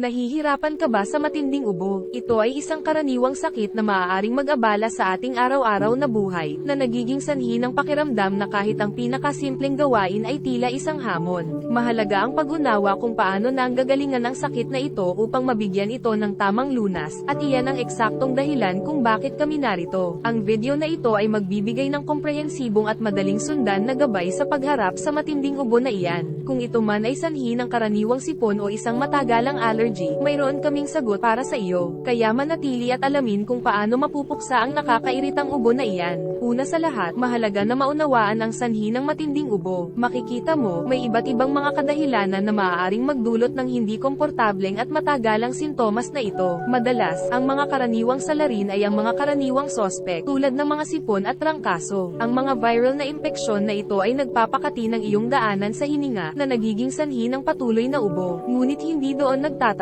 Nahihirapan ka ba sa matinding ubo? Ito ay isang karaniwang sakit na maaaring mag-abala sa ating araw-araw na buhay, na nagiging sanhi ng pakiramdam na kahit ang pinakasimpleng gawain ay tila isang hamon. Mahalaga ang pag-unawa kung paano nanggagalingan ang sakit na ito upang mabigyan ito ng tamang lunas, at iyan ang eksaktong dahilan kung bakit kami narito. Ang video na ito ay magbibigay ng komprehensibong at madaling sundan na gabay sa pagharap sa matinding ubo na iyan. Kung ito man ay sanhi ng karaniwang sipon o isang matagalang allergy, mayroon kaming sagot para sa iyo. Kaya manatili at alamin kung paano mapupuksa ang nakakairitang ubo na iyan. Una sa lahat, mahalaga na maunawaan ang sanhi ng matinding ubo. Makikita mo, may iba't ibang mga kadahilanan na maaaring magdulot ng hindi komportableng at matagalang sintomas na ito. Madalas, ang mga karaniwang salarin ay ang mga karaniwang sospek, tulad ng mga sipon at trangkaso. Ang mga viral na impeksyon na ito ay nagpapakati ng iyong daanan sa hininga, na nagiging sanhi ng patuloy na ubo. Ngunit hindi doon nagtatapos.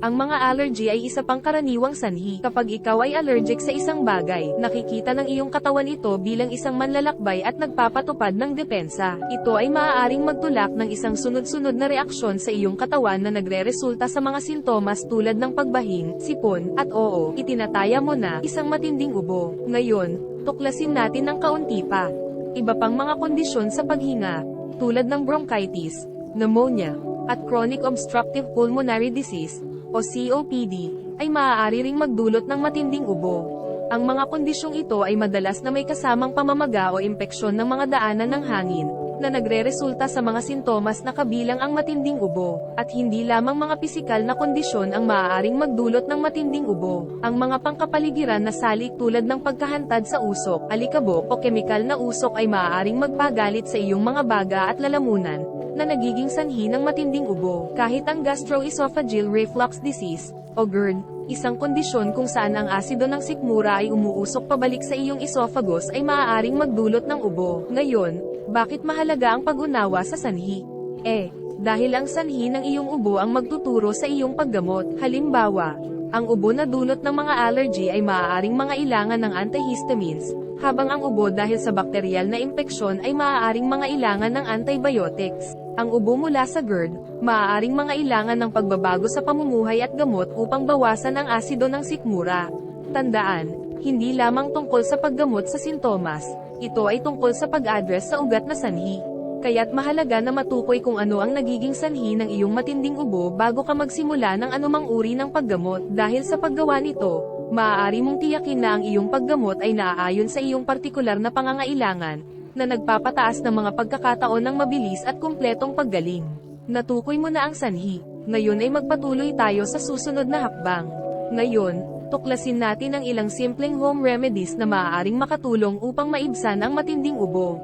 Ang mga allergy ay isa pang karaniwang sanhi. Kapag ikaw ay allergic sa isang bagay, nakikita ng iyong katawan ito bilang isang manlalakbay at nagpapatupad ng depensa. Ito ay maaaring magtulak ng isang sunod-sunod na reaksyon sa iyong katawan na nagre-resulta sa mga sintomas tulad ng pagbahing, sipon, at oo, itinataya mo na, isang matinding ubo. Ngayon, tuklasin natin ng kaunti pa. Iba pang mga kondisyon sa paghinga, tulad ng bronchitis, pneumonia, at chronic obstructive pulmonary disease, o COPD, ay maaari ring magdulot ng matinding ubo. Ang mga kondisyong ito ay madalas na may kasamang pamamaga o impeksyon ng mga daanan ng hangin, na nagre-resulta sa mga sintomas na kabilang ang matinding ubo, at hindi lamang mga pisikal na kondisyon ang maaaring magdulot ng matinding ubo. Ang mga pangkapaligiran na salik tulad ng pagkahantad sa usok, alikabok o kemikal na usok ay maaaring magpagalit sa iyong mga baga at lalamunan, na nagiging sanhi ng matinding ubo. Kahit ang gastroesophageal reflux disease, o GERD, isang kondisyon kung saan ang asido ng sikmura ay umuusok pabalik sa iyong esophagus ay maaaring magdulot ng ubo. Ngayon, bakit mahalaga ang pag-unawa sa sanhi? Eh, dahil ang sanhi ng iyong ubo ang magtuturo sa iyong paggamot. Halimbawa, ang ubo na dulot ng mga allergy ay maaaring mga ilangan ng antihistamines, habang ang ubo dahil sa bakteryal na impeksyon ay maaaring mga ilangan ng antibiotics. Ang ubo mula sa GERD, maaaring mga ilangan ng pagbabago sa pamumuhay at gamot upang bawasan ang asido ng sikmura. Tandaan, hindi lamang tungkol sa paggamot sa sintomas, ito ay tungkol sa pag-address sa ugat na sanhi. Kaya't mahalaga na matukoy kung ano ang nagiging sanhi ng iyong matinding ubo bago ka magsimula ng anumang uri ng paggamot dahil sa paggawa nito, maaari mong tiyakin na ang iyong paggamot ay naaayon sa iyong partikular na pangangailangan, na nagpapataas ng mga pagkakataon ng mabilis at kumpletong paggaling. Natukoy mo na ang sanhi, ngayon ay magpatuloy tayo sa susunod na hakbang. Ngayon, tuklasin natin ang ilang simpleng home remedies na maaaring makatulong upang maibsan ang matinding ubo.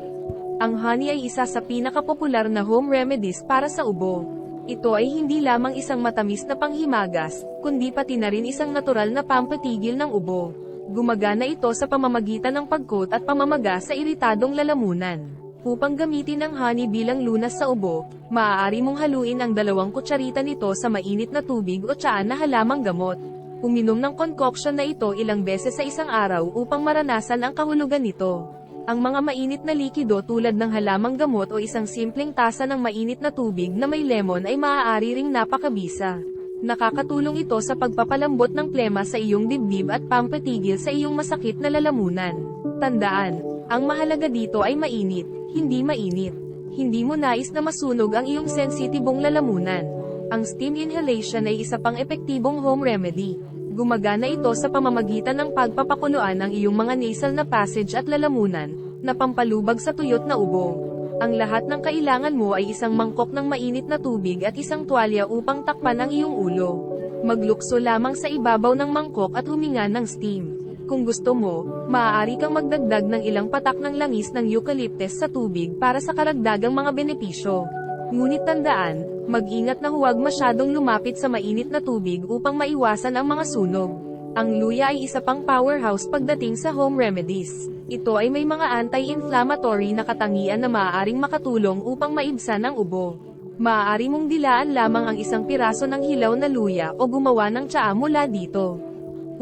Ang honey ay isa sa pinakapopular na home remedies para sa ubo. Ito ay hindi lamang isang matamis na panghimagas, kundi pati na rin isang natural na pampatigil ng ubo. Gumagana ito sa pamamagitan ng pagkot at pamamaga sa iritadong lalamunan. Upang gamitin ang honey bilang lunas sa ubo, maaari mong haluin ang dalawang kutsarita nito sa mainit na tubig o tsaan na halamang gamot. Uminom ng concoction na ito ilang beses sa isang araw upang maranasan ang kahulugan nito. Ang mga mainit na likido tulad ng halamang gamot o isang simpleng tasa ng mainit na tubig na may lemon ay maaari ring napakabisa. Nakakatulong ito sa pagpapalambot ng plema sa iyong dibdib at pampatigil sa iyong masakit na lalamunan. Tandaan, ang mahalaga dito ay mainit, hindi mainit. Hindi mo nais na masunog ang iyong sensitibong lalamunan. Ang steam inhalation ay isa pang epektibong home remedy. Gumagana ito sa pamamagitan ng pagpapakuluan ng iyong mga nasal na passage at lalamunan, na pampalubag sa tuyot na ubo. Ang lahat ng kailangan mo ay isang mangkok ng mainit na tubig at isang tuwalya upang takpan ang iyong ulo. Maglukso lamang sa ibabaw ng mangkok at huminga ng steam. Kung gusto mo, maaari kang magdagdag ng ilang patak ng langis ng eucalyptus sa tubig para sa karagdagang mga benepisyo. Ngunit tandaan, mag-ingat na huwag masyadong lumapit sa mainit na tubig upang maiwasan ang mga sunog. Ang luya ay isa pang powerhouse pagdating sa home remedies. Ito ay may mga anti-inflammatory na katangian na maaaring makatulong upang maibsan ang ubo. Maaari mong dilaan lamang ang isang piraso ng hilaw na luya o gumawa ng tsaa mula dito.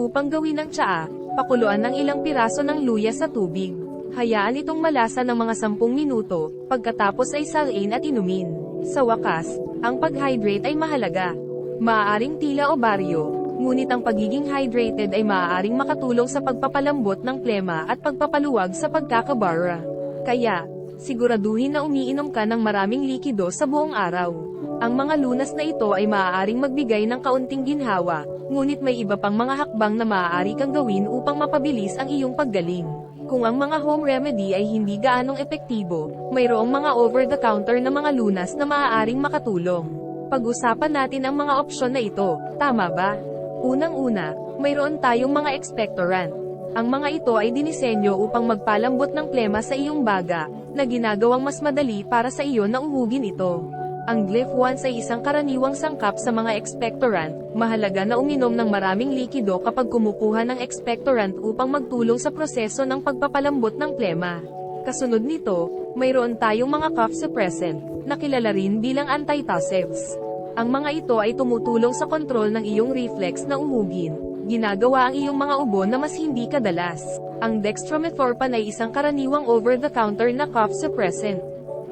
Upang gawin ang tsaa, pakuluan ng ilang piraso ng luya sa tubig. Hayaan itong malasa ng mga 10 minuto, pagkatapos ay salin at inumin. Sa wakas, ang pag-hydrate ay mahalaga. Maaaring tila obaryo, ngunit ang pagiging hydrated ay maaaring makatulong sa pagpapalambot ng plema at pagpapaluwag sa pagkakabara. Kaya, siguraduhin na umiinom ka ng maraming likido sa buong araw. Ang mga lunas na ito ay maaaring magbigay ng kaunting ginhawa, ngunit may iba pang mga hakbang na maaari kang gawin upang mapabilis ang iyong paggaling. Kung ang mga home remedy ay hindi gaanong epektibo, mayroong mga over-the-counter na mga lunas na maaaring makatulong. Pag-usapan natin ang mga opsyon na ito, tama ba? Unang-una, mayroon tayong mga expectorant. Ang mga ito ay dinisenyo upang magpalambot ng plema sa iyong baga, na ginagawang mas madali para sa iyo na uhugin ito. Ang Glyph 1 ay isang karaniwang sangkap sa mga expectorant, mahalaga na uminom ng maraming likido kapag kumukuha ng expectorant upang magtulong sa proseso ng pagpapalambot ng plema. Kasunod nito, mayroon tayong mga cough suppressant, na kilala rin bilang antitussives. Ang mga ito ay tumutulong sa kontrol ng iyong reflex na uhugin. Ginagawa ang iyong mga ubo na mas hindi kadalas. Ang dextromethorphan ay isang karaniwang over-the-counter na cough suppressant.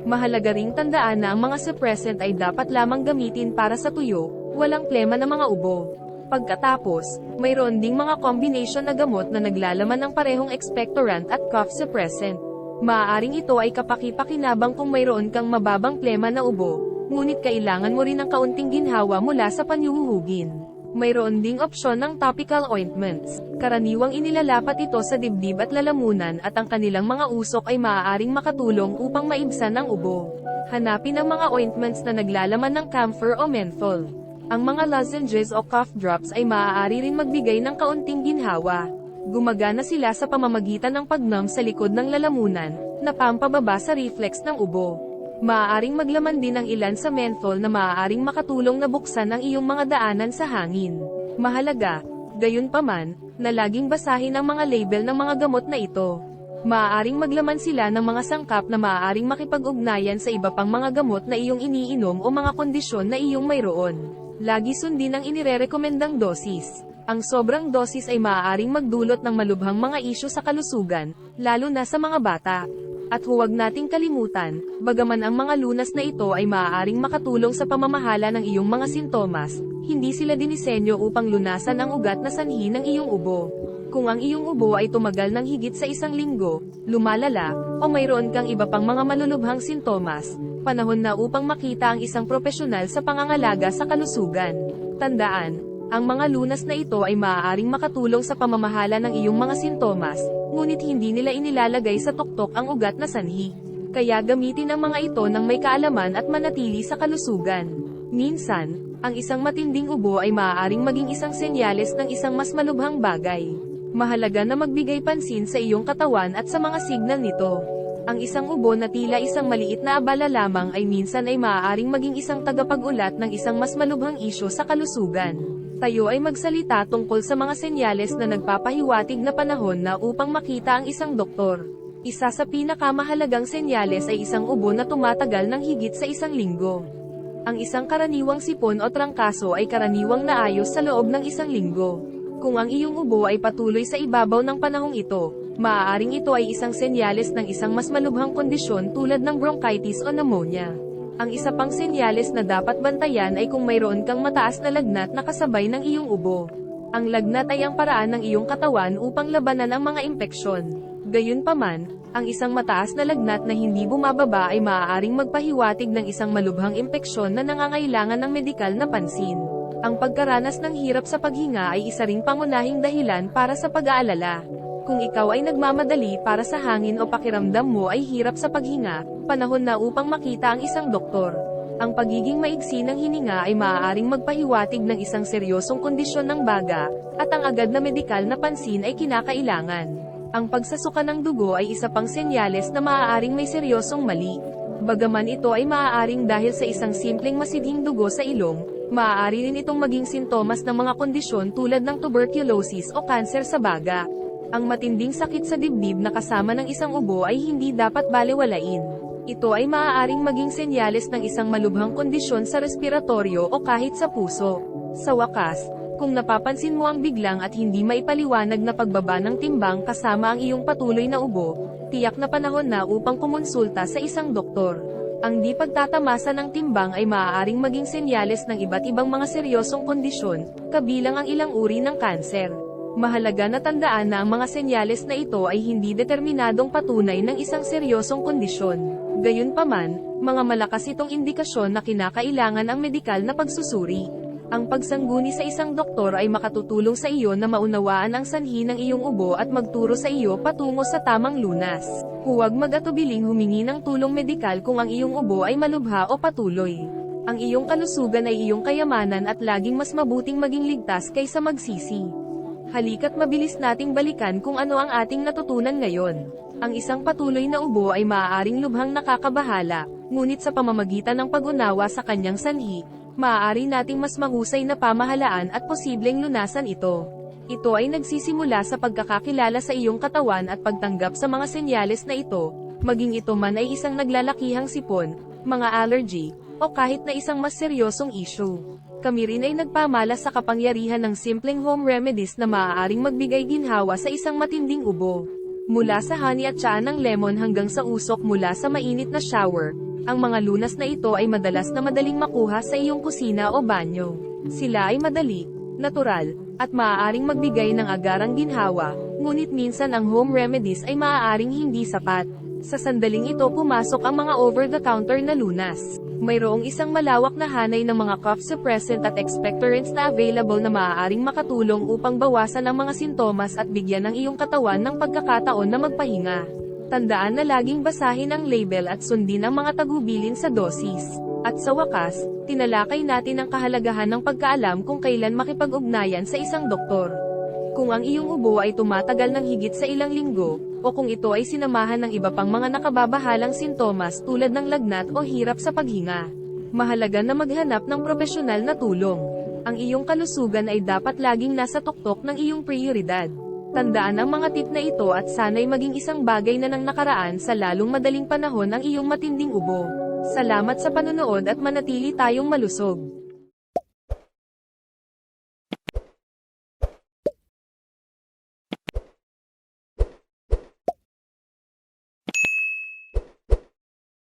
Mahalaga ring tandaan na ang mga suppressant ay dapat lamang gamitin para sa tuyo, walang plema ng mga ubo. Pagkatapos, mayroon ding mga combination na gamot na naglalaman ng parehong expectorant at cough suppressant. Maaaring ito ay kapaki-pakinabang kung mayroon kang mababang plema na ubo, ngunit kailangan mo rin ng kaunting ginhawa mula sa panyuhuhugin. Mayroon ding opsyon ng topical ointments. Karaniwang inilalapat ito sa dibdib at lalamunan at ang kanilang mga usok ay maaaring makatulong upang maibsan ang ubo. Hanapin ang mga ointments na naglalaman ng camphor o menthol. Ang mga lozenges o cough drops ay maaari rin magbigay ng kaunting ginhawa. Gumagana sila sa pamamagitan ng pagnam sa likod ng lalamunan, na pampababa sa reflex ng ubo. Maaaring maglaman din ang ilan sa menthol na maaaring makatulong na buksan ang iyong mga daanan sa hangin. Mahalaga, gayon paman, na laging basahin ang mga label ng mga gamot na ito. Maaaring maglaman sila ng mga sangkap na maaaring makipag-ugnayan sa iba pang mga gamot na iyong iniinom o mga kondisyon na iyong mayroon. Lagi sundin ang inirerekomendang dosis. Ang sobrang dosis ay maaaring magdulot ng malubhang mga isyu sa kalusugan, lalo na sa mga bata. At huwag nating kalimutan, bagaman ang mga lunas na ito ay maaaring makatulong sa pamamahala ng iyong mga sintomas, hindi sila dinisenyo upang lunasan ang ugat na sanhi ng iyong ubo. Kung ang iyong ubo ay tumagal ng higit sa isang linggo, lumalala, o mayroon kang iba pang mga malulubhang sintomas, panahon na upang makita ang isang profesional sa pangangalaga sa kalusugan. Tandaan, ang mga lunas na ito ay maaaring makatulong sa pamamahala ng iyong mga sintomas, ngunit hindi nila inilalagay sa tuktok ang ugat na sanhi. Kaya gamitin ang mga ito ng may kaalaman at manatili sa kalusugan. Minsan, ang isang matinding ubo ay maaaring maging isang senyales ng isang mas malubhang bagay. Mahalaga na magbigay pansin sa iyong katawan at sa mga signal nito. Ang isang ubo na tila isang maliit na abala lamang ay minsan ay maaaring maging isang tagapag-ulat ng isang mas malubhang isyo sa kalusugan. Tayo ay magsalita tungkol sa mga senyales na nagpapahiwatig na panahon na upang makita ang isang doktor. Isa sa pinakamahalagang senyales ay isang ubo na tumatagal ng higit sa isang linggo. Ang isang karaniwang sipon o trangkaso ay karaniwang naayos sa loob ng isang linggo. Kung ang iyong ubo ay patuloy sa ibabaw ng panahong ito, maaaring ito ay isang senyales ng isang mas malubhang kondisyon tulad ng bronchitis o pneumonia. Ang isa pang senyales na dapat bantayan ay kung mayroon kang mataas na lagnat na kasabay ng iyong ubo. Ang lagnat ay ang paraan ng iyong katawan upang labanan ang mga impeksyon. Gayunpaman, ang isang mataas na lagnat na hindi bumababa ay maaaring magpahiwatig ng isang malubhang impeksyon na nangangailangan ng medikal na pansin. Ang pagkaranas ng hirap sa paghinga ay isa ring pangunahing dahilan para sa pag-aalala. Kung ikaw ay nagmamadali para sa hangin o pakiramdam mo ay hirap sa paghinga, panahon na upang makita ang isang doktor. Ang pagiging maigsi ng hininga ay maaaring magpahiwatig ng isang seryosong kondisyon ng baga, at ang agad na medikal na pansin ay kinakailangan. Ang pagsasuka ng dugo ay isa pang senyales na maaaring may seryosong mali. Bagaman ito ay maaaring dahil sa isang simpleng masidhing dugo sa ilong, maaari rin itong maging sintomas ng mga kondisyon tulad ng tuberculosis o kanser sa baga. Ang matinding sakit sa dibdib na kasama ng isang ubo ay hindi dapat balewalain. Ito ay maaaring maging senyales ng isang malubhang kondisyon sa respiratoryo o kahit sa puso. Sa wakas, kung napapansin mo ang biglang at hindi maipaliwanag na pagbaba ng timbang kasama ang iyong patuloy na ubo, tiyak na panahon na upang kumonsulta sa isang doktor. Ang di pagtatamasa ng timbang ay maaaring maging senyales ng iba't ibang mga seryosong kondisyon, kabilang ang ilang uri ng kanser. Mahalaga na tandaan na ang mga senyales na ito ay hindi determinadong patunay ng isang seryosong kondisyon. Gayunpaman, mga malakas itong indikasyon na kinakailangan ang medikal na pagsusuri. Ang pagsangguni sa isang doktor ay makatutulong sa iyo na maunawaan ang sanhi ng iyong ubo at magturo sa iyo patungo sa tamang lunas. Huwag mag-atubiling humingi ng tulong medikal kung ang iyong ubo ay malubha o patuloy. Ang iyong kalusugan ay iyong kayamanan at laging mas mabuting maging ligtas kaysa magsisi. Halika't mabilis nating balikan kung ano ang ating natutunan ngayon. Ang isang patuloy na ubo ay maaaring lubhang nakakabahala, ngunit sa pamamagitan ng pag-unawa sa kanyang sanhi, maaari nating mas mahusay na pamahalaan at posibleng lunasan ito. Ito ay nagsisimula sa pagkakakilala sa iyong katawan at pagtanggap sa mga senyales na ito, maging ito man ay isang naglalakihang sipon, mga allergy, o kahit na isang mas seryosong issue. Kami rin ay nagpamala sa kapangyarihan ng simpleng home remedies na maaaring magbigay ginhawa sa isang matinding ubo. Mula sa honey at tsaa ng lemon hanggang sa usok mula sa mainit na shower, ang mga lunas na ito ay madalas na madaling makuha sa iyong kusina o banyo. Sila ay madali, natural, at maaaring magbigay ng agarang ginhawa, ngunit minsan ang home remedies ay maaaring hindi sapat. Sa sandaling ito pumasok ang mga over-the-counter na lunas. Mayroong isang malawak na hanay ng mga cough suppressant at expectorants na available na maaaring makatulong upang bawasan ang mga sintomas at bigyan ng iyong katawan ng pagkakataon na magpahinga. Tandaan na laging basahin ang label at sundin ang mga tagubilin sa dosis. At sa wakas, tinalakay natin ang kahalagahan ng pagkaalam kung kailan makipag-ugnayan sa isang doktor. Kung ang iyong ubo ay tumatagal ng higit sa ilang linggo, o kung ito ay sinamahan ng iba pang mga nakababahalang sintomas tulad ng lagnat o hirap sa paghinga. Mahalaga na maghanap ng profesional na tulong. Ang iyong kalusugan ay dapat laging nasa tuktok ng iyong prioridad. Tandaan ang mga tip na ito at sana'y maging isang bagay na nang nakaraan sa lalong madaling panahon ang iyong matinding ubo. Salamat sa panunood at manatili tayong malusog.